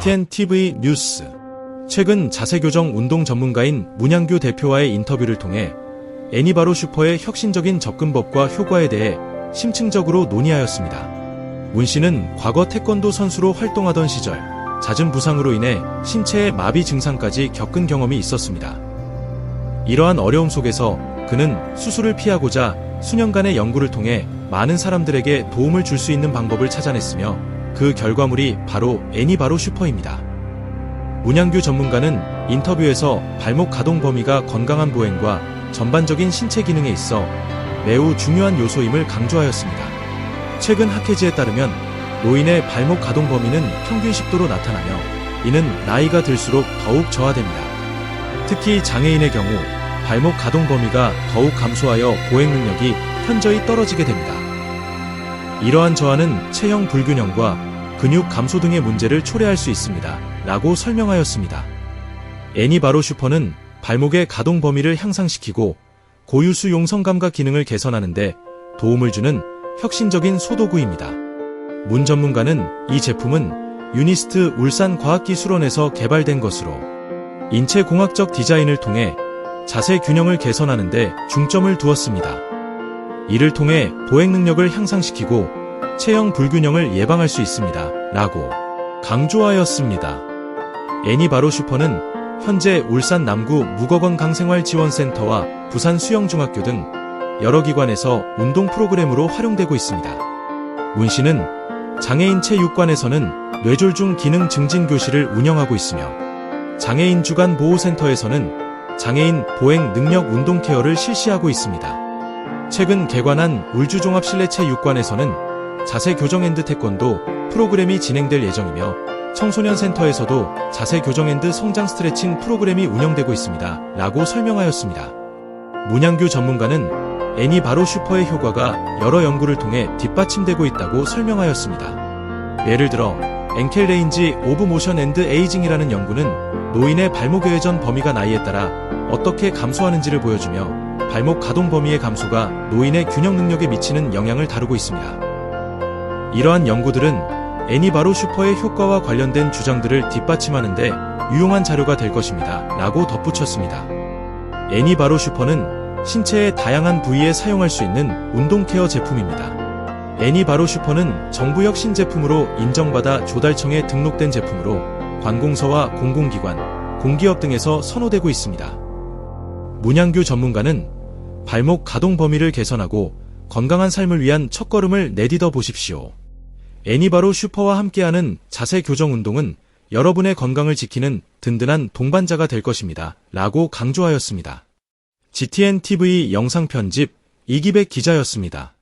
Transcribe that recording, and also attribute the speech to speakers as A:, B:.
A: GTN TV 뉴스. 최근 자세교정 운동 전문가인 문양규 대표와의 인터뷰를 통해 애니바로 슈퍼의 혁신적인 접근법과 효과에 대해 심층적으로 논의하였습니다. 문 씨는 과거 태권도 선수로 활동하던 시절 잦은 부상으로 인해 신체의 마비 증상까지 겪은 경험이 있었습니다. 이러한 어려움 속에서 그는 수술을 피하고자 수년간의 연구를 통해 많은 사람들에게 도움을 줄 수 있는 방법을 찾아냈으며 그 결과물이 바로 애니바로 슈퍼입니다. 문양규 전문가는 인터뷰에서 발목 가동 범위가 건강한 보행과 전반적인 신체 기능에 있어 매우 중요한 요소임을 강조하였습니다. 최근 학회지에 따르면 노인의 발목 가동 범위는 평균 10도로 나타나며 이는 나이가 들수록 더욱 저하됩니다. 특히 장애인의 경우 발목 가동 범위가 더욱 감소하여 보행 능력이 현저히 떨어지게 됩니다. 이러한 저하는 체형 불균형과 근육 감소 등의 문제를 초래할 수 있습니다. 라고 설명하였습니다. 애니바로 슈퍼는 발목의 가동 범위를 향상시키고 고유수 용성 감각 기능을 개선하는데 도움을 주는 혁신적인 소도구입니다. 문 전문가는 이 제품은 유니스트 울산과학기술원에서 개발된 것으로 인체 공학적 디자인을 통해 자세 균형을 개선하는데 중점을 두었습니다. 이를 통해 보행 능력을 향상시키고 체형 불균형을 예방할 수 있습니다. 라고 강조하였습니다. 애니 바로 슈퍼는 현재 울산 남구 무거건 강생활지원센터와 부산 수영중학교 등 여러 기관에서 운동 프로그램으로 활용되고 있습니다. 문 씨는 장애인 체육관에서는 뇌졸중 기능 증진 교실을 운영하고 있으며 장애인 주간 보호센터에서는 장애인 보행 능력 운동 케어를 실시하고 있습니다. 최근 개관한 울주종합 실내 체육관에서는 자세 교정 앤드 태권도 프로그램이 진행될 예정이며 청소년 센터에서도 자세 교정 앤드 성장 스트레칭 프로그램이 운영되고 있습니다. 라고 설명하였습니다. 문양규 전문가는 애니 바로 슈퍼의 효과가 여러 연구를 통해 뒷받침되고 있다고 설명하였습니다. 예를 들어 앵켈 레인지 오브 모션 앤드 에이징이라는 연구는 노인의 발목 외전 범위가 나이에 따라 어떻게 감소하는지를 보여주며 발목 가동 범위의 감소가 노인의 균형 능력에 미치는 영향을 다루고 있습니다. 이러한 연구들은 애니바로 슈퍼의 효과와 관련된 주장들을 뒷받침하는데 유용한 자료가 될 것입니다. 라고 덧붙였습니다. 애니바로 슈퍼는 신체의 다양한 부위에 사용할 수 있는 운동 케어 제품입니다. 애니바로 슈퍼는 정부역 신제품으로 인정받아 조달청에 등록된 제품으로 관공서와 공공기관, 공기업 등에서 선호되고 있습니다. 문양규 전문가는 발목 가동 범위를 개선하고 건강한 삶을 위한 첫걸음을 내디뎌 보십시오. 애니바로 슈퍼와 함께하는 자세 교정 운동은 여러분의 건강을 지키는 든든한 동반자가 될 것입니다. 라고 강조하였습니다. GTN TV 영상 편집 이기백 기자였습니다.